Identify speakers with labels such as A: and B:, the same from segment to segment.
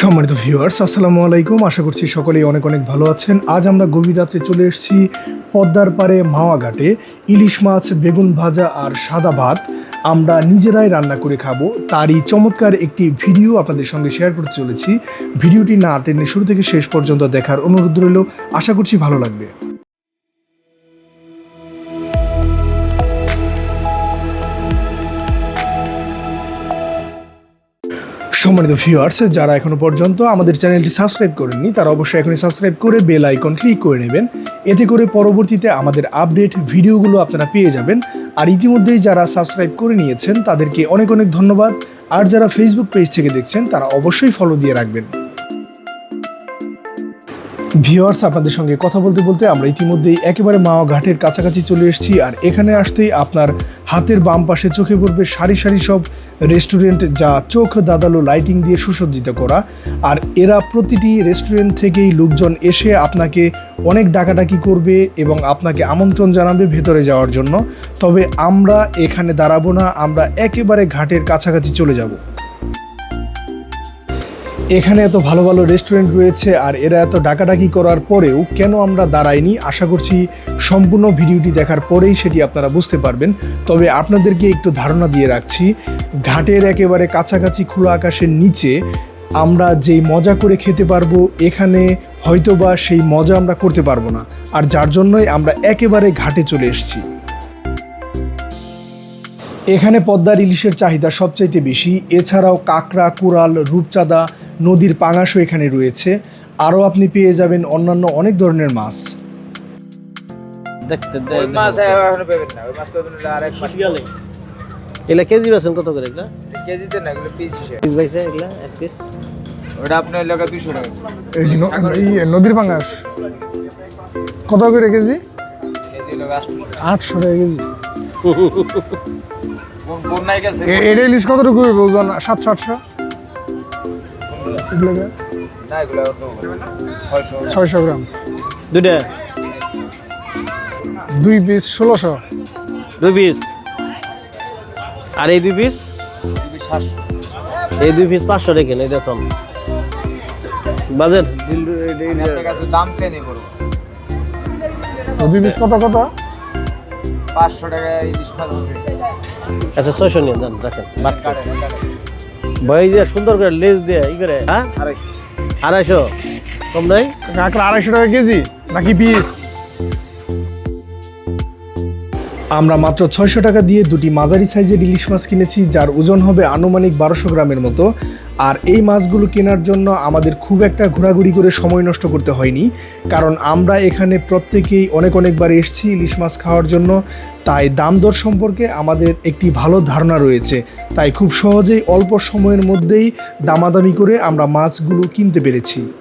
A: সম্মানিত ভিউয়ার্স আসসালামু আলাইকুম। আশা করছি সকলেই অনেক অনেক ভালো আছেন। আজ আমরা গভীর রাত্রে চলে এসেছি পদ্মার পাড়ে মাওয়াঘাটে। ইলিশ মাছ, বেগুন ভাজা আর সাদা ভাত আমরা নিজেরাই রান্না করে খাব। তারই চমৎকার একটি ভিডিও আপনাদের সঙ্গে শেয়ার করতে চলেছি। ভিডিওটি না টেনে শুরু থেকে শেষ পর্যন্ত দেখার অনুরোধ রইল। আশা করছি ভালো লাগবে। সম্মানিত ভিউয়ার্স যারা এখনও পর্যন্ত আমাদের চ্যানেলটি সাবস্ক্রাইব করেননি, তারা অবশ্যই এখনই সাবস্ক্রাইব করে বেল আইকন ক্লিক করে নেবেন। এতে করে পরবর্তীতে আমাদের আপডেট ভিডিওগুলো আপনারা পেয়ে যাবেন। আর ইতিমধ্যেই যারা সাবস্ক্রাইব করে নিয়েছেন, তাদেরকে অনেক অনেক ধন্যবাদ। আর যারা ফেসবুক পেজ থেকে দেখছেন, তারা অবশ্যই ফলো দিয়ে রাখবেন। ভিওয়ার্স আপনাদের সঙ্গে কথা বলতে বলতে আমরা ইতিমধ্যেই একেবারে মাওয়া ঘাটের কাছাকাছি চলে এসেছি, আর এখানে আসতেই আপনার হাতের বাম পাশে চোখে পড়বে সারি সারি সব রেস্টুরেন্ট যা চোখ দাদালো লাইটিং দিয়ে সুসজ্জিত করা। আর এরা প্রতিটি রেস্টুরেন্ট থেকেই লোকজন এসে আপনাকে অনেক ডাকাডাকি করবে এবং আপনাকে আমন্ত্রণ জানাবে ভেতরে যাওয়ার জন্য। তবে আমরা এখানে দাঁড়াবো না, আমরা একেবারে ঘাটের কাছাকাছি চলে যাব। এখানে এত ভালো ভালো রেস্টুরেন্ট রয়েছে আর এরা এত ডাকাডাকি করার পরেও কেন আমরা দাঁড়াইনি? আশা করছি সম্পূর্ণ ভিডিওটি দেখার পরেই সেটি আপনারা বুঝতে পারবেন। তবে আপনাদেরকে একটু ধারণা দিয়ে রাখছি, ঘাটের একেবারে কাছাকাছি খোলা আকাশের নিচে আমরা যেই মজা করে খেতে পারব, এখানে হয়তোবা সেই মজা আমরা করতে পারব না। আর যার জন্যই আমরা একেবারে ঘাটে চলে এসেছি। এখানে পদ্মার ইলিশের চাহিদা সবচাইতে বেশি। এছাড়াও কাঁকড়া কুড়াল রূপচাঁদা নদীর পাঙাশও এখানে রয়েছে। আরও আপনি পেয়ে যাবেন অন্যান্য অনেক ধরনের মাছ।
B: দেখতে এগুলা কেজি বেছেন কত করে এগুলা?
C: কেজিতে না এগুলো পিস
B: পিস পাইছে এগুলা এক পিস
C: ওটা আপনার দুশো টাকা।
A: নদীর কত করে কেজি?
C: কেজি আটশো
A: টাকা। কেজি। ইলিশ কতটুকু ওজন? সাতশো আটশো?
C: না এগুলো ছয়শো।
A: গ্রাম।
B: দুইটা?
A: দুই পিস ষোলোশো।
B: দুই পিস আর এই দুই পিস
C: সাতশো
B: এই দুই পিস পাঁচশো রেখে এই দেখুন বাজেট?
C: দাম নেই বড়
A: দুই পিস কত কত?
C: পাঁচশো টাকা ইলিশ মাছ
B: আচ্ছা ছয়শো নিয়ে যান রাখেন। বাদ ভাই যে সুন্দর করে লেজ দিয়ে ই করে হ্যাঁ?
C: আড়াইশো।
B: আড়াইশো কম নাই?
A: কাঁকড়া আড়াইশো টাকা কেজি নাকি পিস? আমরা মাত্র ছয়শো টাকা দিয়ে দুটি মাঝারি সাইজের ইলিশ মাছ কিনেছি যার ওজন হবে আনুমানিক বারোশো গ্রামের মতো। আর এই মাছগুলো কেনার জন্য আমাদের খুব একটা ঘোরাঘুরি করে সময় নষ্ট করতে হয়নি কারণ আমরা এখানে প্রত্যেকেই অনেক অনেকবার এসেছি ইলিশ মাছ খাওয়ার জন্য তাই দাম দর সম্পর্কে আমাদের একটি ভালো ধারণা রয়েছে। তাই খুব সহজেই অল্প সময়ের মধ্যেই দামাদামি করে আমরা মাছগুলো কিনতে পেরেছি।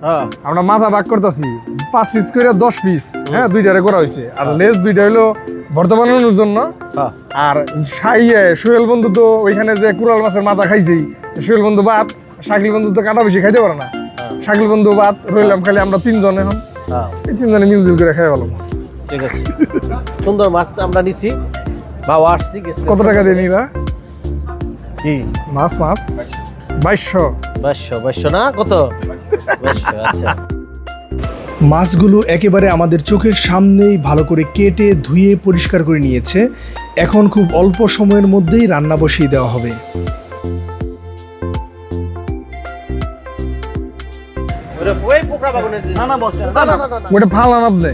B: হ্যাঁ।
A: আমরা মাথা ভাগ করতেছি। পাঁচ পিস করে দশ পিস হ্যাঁ দুইটারে করা হয়েছে আর লেজ দুইটা হইল বর্তমানের জন্য।
B: হ্যাঁ।
A: আর সাইয়ে সোহেল বন্ধু তো ওইখানে যে কুড়াল মাছের মাথা খাইছেই সোহেল বন্ধু বাদ শাকিল বন্ধু তো কাটা বেশি খাইতে পারে না।
B: হ্যাঁ।
A: শাকিল বন্ধু বাদ রইলাম খালি আমরা তিনজন এখন।
B: হ্যাঁ।
A: এই তিনজনে মিলজুল করে খাই ভালো।
B: ঠিক আছে। সুন্দর মাছ আমরা নিছি। বা আসছি
A: কত টাকা দিয়ে নিলা
B: কি?
A: মাছ মাছ। বাইশশো।
B: বাইশশো বাইশশো না? কত? বাইশশো আচ্ছা।
A: মাছগুলো একেবারে আমাদের চোখের সামনেই ভালো করে কেটে ধুয়ে পরিষ্কার করে নিয়েছে। এখন খুব অল্প সময়ের মধ্যেই রান্না বসিয়ে দেওয়া হবে। ওটা ফালান আপনি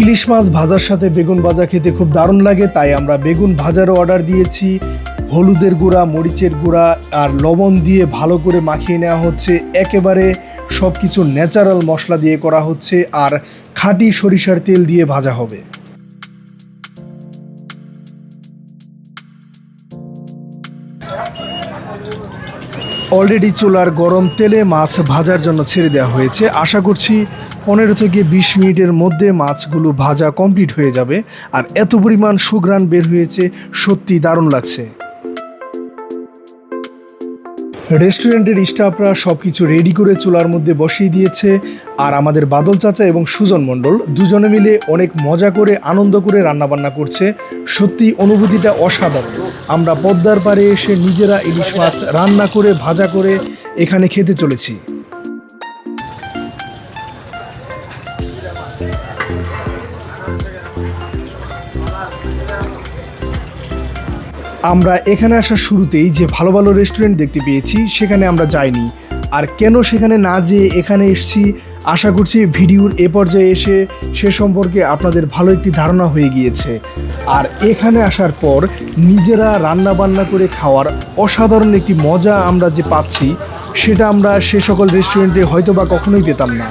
A: ইলিশ মাছ ভাজার সাথে বেগুন ভাজা খেতে খুব দারুণ লাগে তাই আমরা বেগুন ভাজারও অর্ডার দিয়েছি। হলুদের গুঁড়া, মরিচের গুঁড়া আর লবণ দিয়ে ভালো করে মাখিয়ে নেওয়া হচ্ছে। একেবারে সব কিছু ন্যাচারাল মশলা দিয়ে করা হচ্ছে আর খাঁটি সরিষার তেল দিয়ে ভাজা হবে। অলরেডি চুলার গরম তেলে মাছ ভাজার জন্য ছেড়ে দেওয়া হয়েছে। আশা করছি পনেরো থেকে বিশ মিনিটের মধ্যে মাছগুলো ভাজা কমপ্লিট হয়ে যাবে। আর এত পরিমাণ সুঘ্রাণ বের হয়েছে সত্যি দারুণ লাগছে। রেস্টুরেন্টের স্টাফরা সব কিছু রেডি করে চুলার মধ্যে বসিয়ে দিয়েছে। আর আমাদের বাদল চাচা এবং সুজন মণ্ডল দুজনে মিলে অনেক মজা করে, আনন্দ করে রান্নাবান্না করছে। সত্যি অনুভূতিটা অসাধারণ। আমরা পদ্মার পাড়ে এসে নিজেরা ইলিশ মাছ রান্না করে, ভাজা করে এখানে খেতে চলেছি। আমরা এখানে আসার শুরুতেই যে ভালো ভালো রেস্টুরেন্ট দেখতে পেয়েছি, সেখানে আমরা যাইনি। আর কেন সেখানে না যেয়ে এখানে এসেছি, আশা করছি ভিডিওর এ পর্যায়ে এসে সে সম্পর্কে আপনাদের ভালো একটি ধারণা হয়ে গিয়েছে। আর এখানে আসার পর নিজেরা রান্না বান্না করে খাওয়ার অসাধারণ একটি মজা আমরা যে পাচ্ছি, সেটা আমরা সে সকল রেস্টুরেন্টে হয়তো বা কখনোই পেতাম না।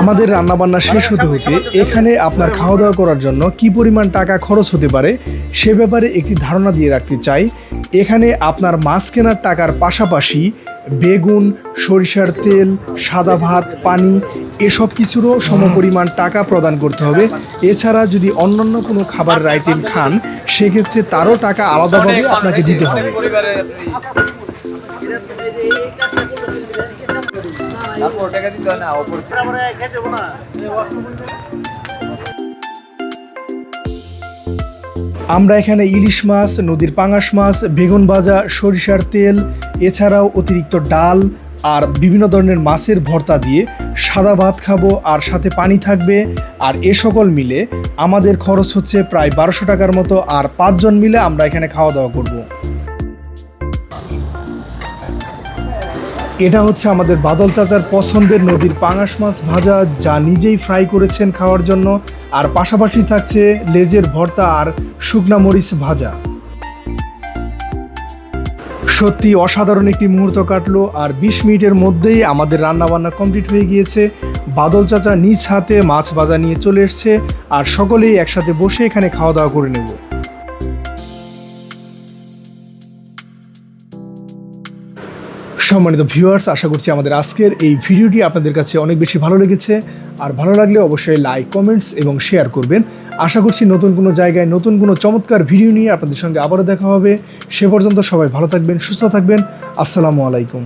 A: আমাদের রান্নাবান্না শেষ হতে হতে এখানে আপনার খাওয়া দাওয়া করার জন্য কি পরিমাণ টাকা খরচ হতে পারে সে ব্যাপারে একটি ধারণা দিয়ে রাখতে চাই। এখানে আপনার মাছ কেনার টাকার পাশাপাশি বেগুন, সরিষার তেল, সাদা ভাত, পানি এসব কিছুরও সমপরিমাণ টাকা প্রদান করতে হবে। এছাড়া যদি অন্যান্য কোনো খাবারের আইটেম খান, সেক্ষেত্রে তারও টাকা আলাদাভাবে আপনাকে দিতে হবে। আমরা এখানে ইলিশ মাছ, নদীর পাঙাশ মাছ, বেগুন ভাজা, সরিষার তেল, এছাড়াও অতিরিক্ত ডাল আর বিভিন্ন ধরনের মাছের ভর্তা দিয়ে সাদা ভাত খাব আর সাথে পানি থাকবে। আর এ সকল মিলে আমাদের খরচ হচ্ছে প্রায় বারোশো টাকার মতো আর পাঁচজন মিলে আমরা এখানে খাওয়া দাওয়া করব। এটা হচ্ছে আমাদের বাদল চাচার পছন্দের নদীর পাঙাশ মাছ ভাজা, যা নিজেই ফ্রাই করেছেন খাওয়ার জন্য। আর পাশাপাশি থাকছে লেজের ভর্তা আর শুকনা মরিচ ভাজা। সত্যি অসাধারণ একটি মুহূর্ত কাটলো, আর বিশ মিনিটের মধ্যেই আমাদের রান্নাবান্না কমপ্লিট হয়ে গিয়েছে। বাদল চাচা নিজ হাতে মাছ ভাজা নিয়ে চলে এসছে, আর সকলেই একসাথে বসে এখানে খাওয়া দাওয়া করে নেব। সম্মানিত ভিউয়ার্স আশা করছি আমাদের আজকের এই ভিডিওটি আপনাদের কাছে অনেক বেশি ভালো লেগেছে। আর ভালো লাগলে অবশ্যই লাইক কমেন্টস এবং শেয়ার করবেন। আশা করছি নতুন কোনো জায়গায় নতুন কোনো চমৎকার ভিডিও নিয়ে আপনাদের সঙ্গে আবারও দেখা হবে। সে পর্যন্ত সবাই ভালো থাকবেন, সুস্থ থাকবেন। আসসালামু আলাইকুম।